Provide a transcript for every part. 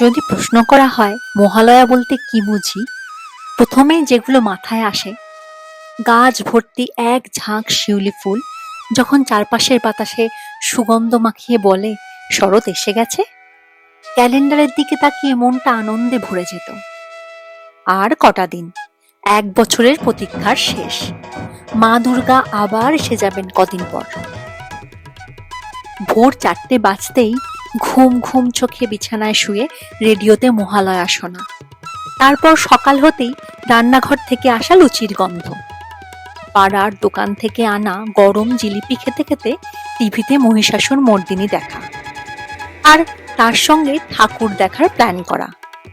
যদি প্রশ্ন করা হয়, মহালয়া বলতে কি বুঝি? প্রথমেই যেগুলো মাথায় আসে, গাছ ভর্তি এক ঝাঁক শিউলি ফুল, যখন চারপাশের বাতাসে সুগন্ধ মাখিয়ে বলে, শরৎ এসে গেছে? ক্যালেন্ডারের দিকে তাকিয়ে মনটা আনন্দে ভরে যেত। আর কটা দিন? এক বছরের প্রতীক্ষার শেষ। মা দুর্গা আবার এসে যাবেন কদিন পর। ভোর চারটে বাজতেই ঘুম ঘুম চোখে বিছানায় শুয়ে রেডিওতে মহালয়া শোনা। তারপর সকাল হতেই রান্নাঘর থেকে আসা লুচির গন্ধ। পাড়ার দোকান থেকে আনা গরম জিলিপি খেতে খেতে টিভিতে মহিষাসুর মর্দিনী দেখা। আর তার সঙ্গে ঠাকুর দেখার প্ল্যান করা।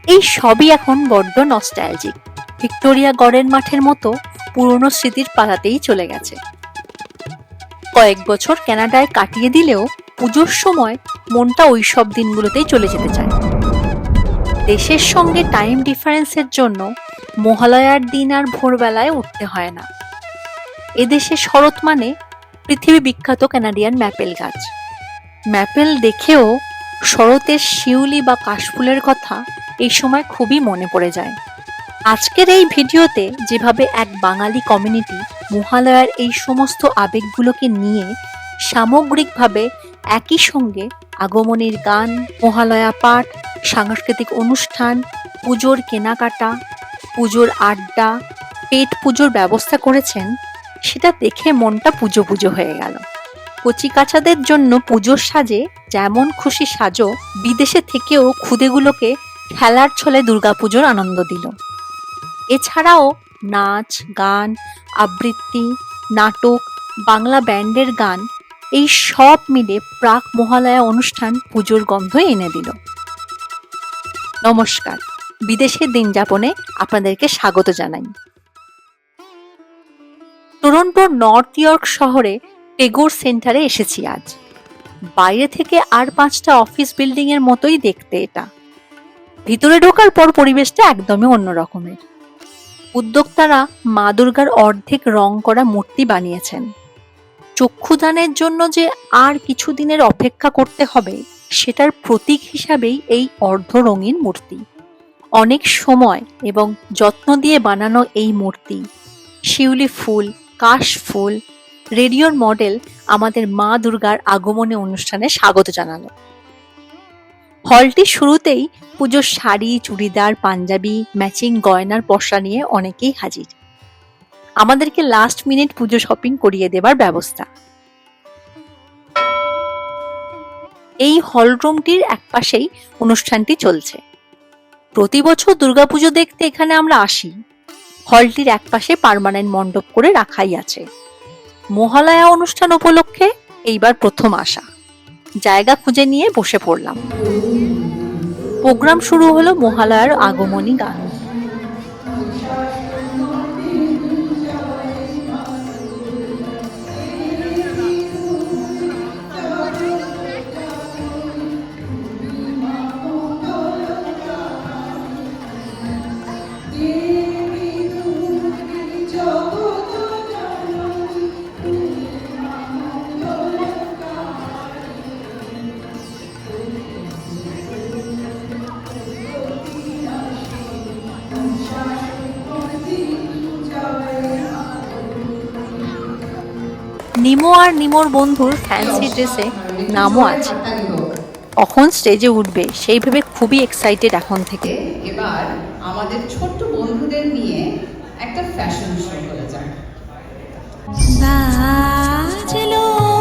এই সবই এখন বড্ড নস্টালজিক। ভিক্টোরিয়া গড়ের মাঠের মতো পুরনো স্মৃতির পাড়াতেই চলে গেছে। কয়েক বছর কানাডায় কাটিয়ে দিলেও পুজোর সময় মনটা ওই সব দিনগুলোতেই চলে যেতে চায়। দেশের সঙ্গে টাইম ডিফারেন্সের জন্য মহালয়ার দিন আর ভোরবেলায় উঠতে হয় না। এদেশে শরৎ মানে পৃথিবী বিখ্যাত কানাডিয়ান ম্যাপেল গাছ। ম্যাপেল দেখেও শরতের শিউলি বা কাশফুলের কথা এই সময় খুবই মনে পড়ে যায়। আজকের এই ভিডিওতে যেভাবে এক বাঙালি কমিউনিটি মহালয়ার এই সমস্ত আবেগগুলোকে নিয়ে সামগ্রিকভাবে একই সঙ্গে আগমনের গান, মহালয়া পাঠ, সাংস্কৃতিক অনুষ্ঠান, পুজোর কেনাকাটা, পুজোর আড্ডা, পেট পুজোর ব্যবস্থা করেছেন, সেটা দেখে মনটা পুজো পুজো হয়ে গেল। কচিকাচাদের জন্য পুজোর সাজে যেমন খুশি সাজো, বিদেশে থেকেও খুদেগুলোকে খেলার ছলে দুর্গাপুজোর আনন্দ দিল। এছাড়াও নাচ, গান, আবৃত্তি, নাটক, বাংলা ব্যান্ডের গান এই সব মিলে প্রাক মহালয়া অনুষ্ঠান পুজোর গন্ধ এনে দিল। নমস্কার, বিদেশের দিন যাপনে আপনাদেরকে স্বাগত জানাই। টরন্টোর নর্থ ইয়র্ক শহরে টেগোর সেন্টারে এসেছি আজ। বাইরে থেকে আর পাঁচটা অফিস বিল্ডিং এর মতোই দেখতে এটা। ভিতরে ঢোকার পর পরিবেশটা একদমই অন্য রকমের। উদ্যোক্তারা মা দুর্গার অর্ধেক রং করা মূর্তি বানিয়েছেন। চক্ষুদানের জন্য যে আর কিছু দিনের অপেক্ষা করতে হবে, সেটার প্রতীক হিসাবেই এই অর্ধ রঙিন মূর্তি। অনেক সময় এবং যত্ন দিয়ে বানানো এই মূর্তি, শিউলি ফুল, কাশ ফুল, রেডিওর মডেল আমাদের মা দুর্গার আগমনী অনুষ্ঠানে স্বাগত জানালো। হলটি শুরুতেই পুজোর শাড়ি, চুড়িদার, পাঞ্জাবি, ম্যাচিং গয়নার পসরা নিয়ে অনেকেই হাজির। আমাদেরকে লাস্ট মিনিট পুজো শপিং করিয়ে দেবার ব্যবস্থা। এই হলরুমটির একপাশেই অনুষ্ঠানটি চলছে। প্রতি বছর দুর্গাপুজো দেখতে এখানে আমরা আসি। হলটির একপাশে পার্মানেন্ট মণ্ডপ করে রাখাই আছে। মহালয়া অনুষ্ঠান উপলক্ষে এইবার প্রথম আসা। জায়গা খুঁজে নিয়ে বসে পড়লাম। প্রোগ্রাম শুরু হলো মহালয়ার আগমনী গান। আর নিমোর বন্ধুর ফ্যান্সি ড্রেসে নামও আছে। কখন স্টেজে উঠবে সেই ভেবে খুবই এক্সাইটেড এখন থেকে। এবার আমাদের ছোট্ট বন্ধুদের নিয়ে একটা ফ্যাশন শো করা যাক। বাজলো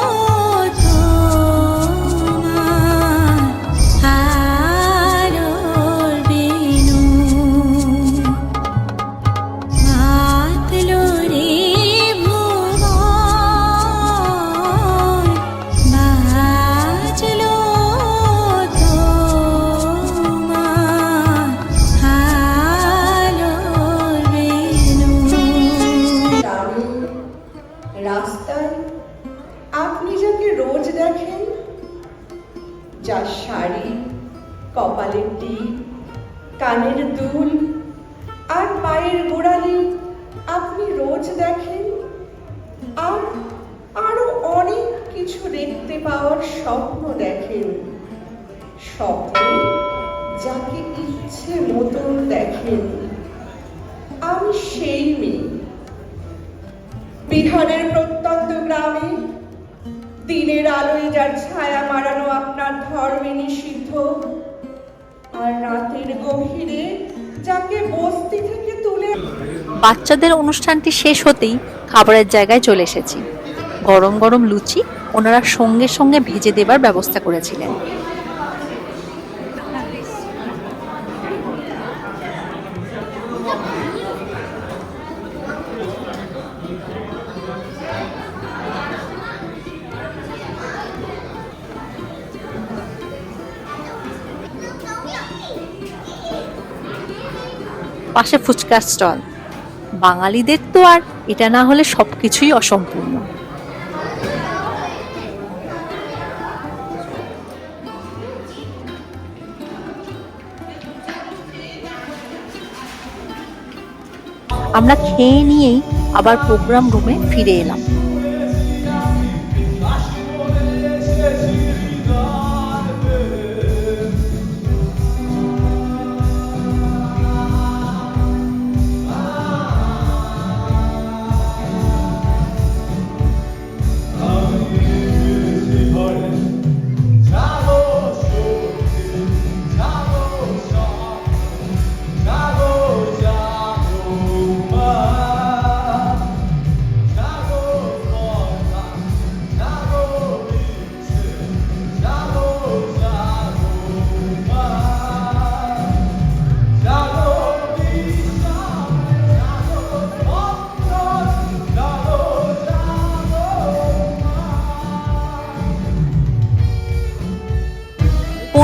কপালের টিপ, কানের দুল আর পায়ের গোড়ালি আপনি রোজ দেখেন আর আরও অনেক কিছু দেখতে পাওয়ার স্বপ্ন দেখেন। স্বপ্ন যাকে ইচ্ছে মতন দেখেন। আমি সেই মেয়ে। বিহারের প্রত্যন্ত গ্রামে দিনের আলোয় যার ছায়া মারানো আপনার ধর্মে নিষিদ্ধ বাচ্চাদের অনুষ্ঠানটি শেষ হতেই খাবারের জায়গায় চলে এসেছি। গরম গরম লুচি ওনারা সঙ্গে সঙ্গে ভেজে দেবার ব্যবস্থা করেছিলেন। পাশে ফুচকার স্টল। বাঙালিদের তো আর এটা না হলে সবকিছুই অসম্পূর্ণ। আমরা খেয়ে নিয়েই আবার প্রোগ্রাম রুমে ফিরে এলাম।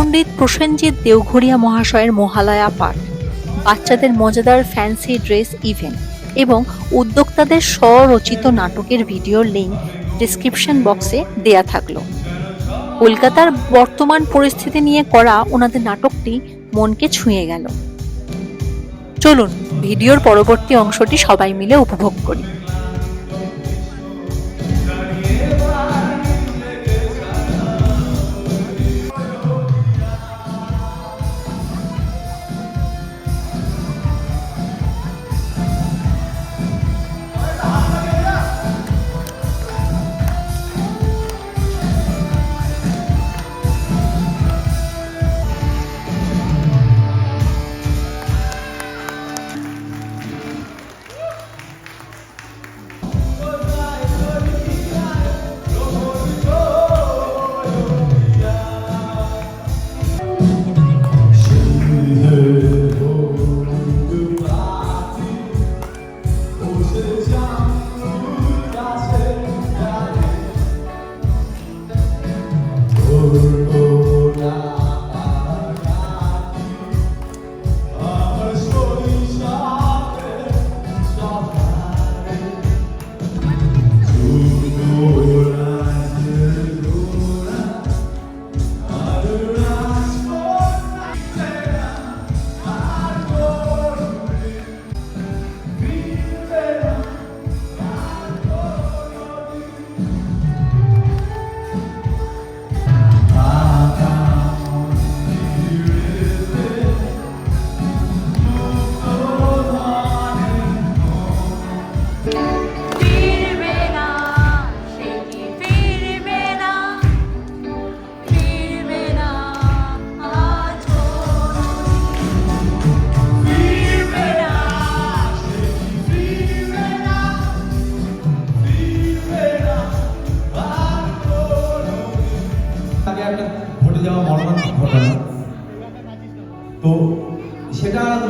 পণ্ডিত প্রসেনজিৎ দেওঘরিয়া মহাশয়ের মহালয়া পাঠ, বাচ্চাদের মজাদার ফ্যান্সি ড্রেস ইভেন্ট এবং উদ্যোক্তাদের স্বরচিত নাটকের ভিডিও লিঙ্ক ডিসক্রিপশন বক্সে দেয়া থাকল। কলকাতার বর্তমান পরিস্থিতি নিয়ে করা ওনাদের নাটকটি মনকে ছুঁয়ে গেল। চলুন, ভিডিওর পরবর্তী অংশটি সবাই মিলে উপভোগ করি।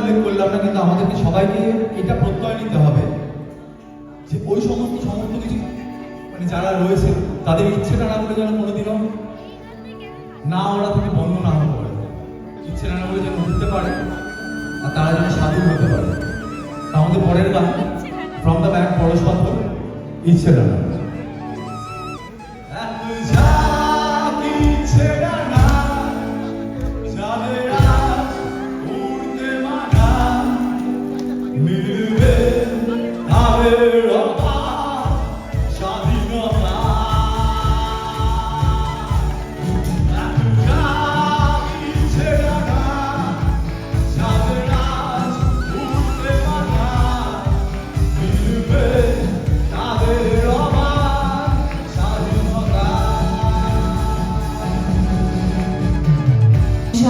উল্লেখ করলাম না, কিন্তু আমাদেরকে সবাইকে এটা প্রত্যয় নিতে হবে যে ওই সমস্ত সমস্ত কিছু মানে যারা রয়েছে, তাদের ইচ্ছেটা না বলে যেন কোনোদিনও না ওরা থেকে বন্ধ না হতে পারে। ইচ্ছে না বলে যেন উঠতে পারে, আর তারা যেন সাধু হতে পারে। আমাদের পরের গান ফ্রম দ্য ব্যাক পরশ পাথর ইচ্ছে না।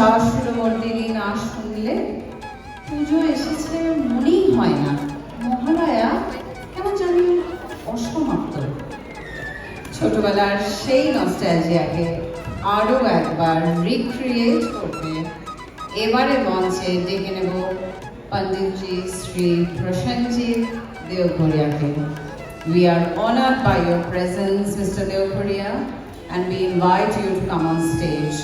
অসুরমর্দিনী না শুনলে পুজো এসেছে মনেই হয় না মহালয়া কেমন জানি অসমাপ্ত ছোটবেলার সেই নস্টালজিয়াকে আরও একবার রিক্রিয়েট করতে এবারে মঞ্চে ডেকে নেব Panditji Shri Prosenjit দেওঘরিয়াকে We are honored by your presence, Mr. Deoghoriya, and we invite you to come on stage.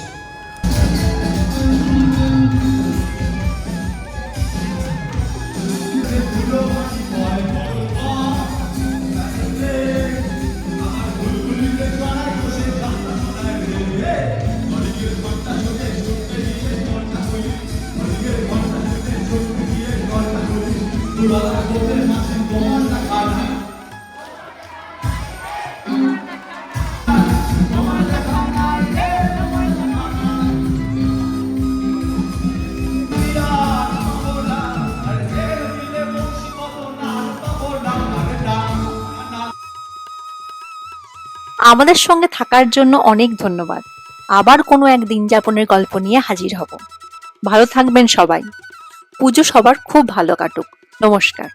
আমাদের সঙ্গে থাকার জন্য অনেক ধন্যবাদ। আবার কোনো এক দিন যাপনের গল্প নিয়ে হাজির হব। ভালো থাকবেন সবাই। পুজো সবার খুব ভালো কাটুক। নমস্কার।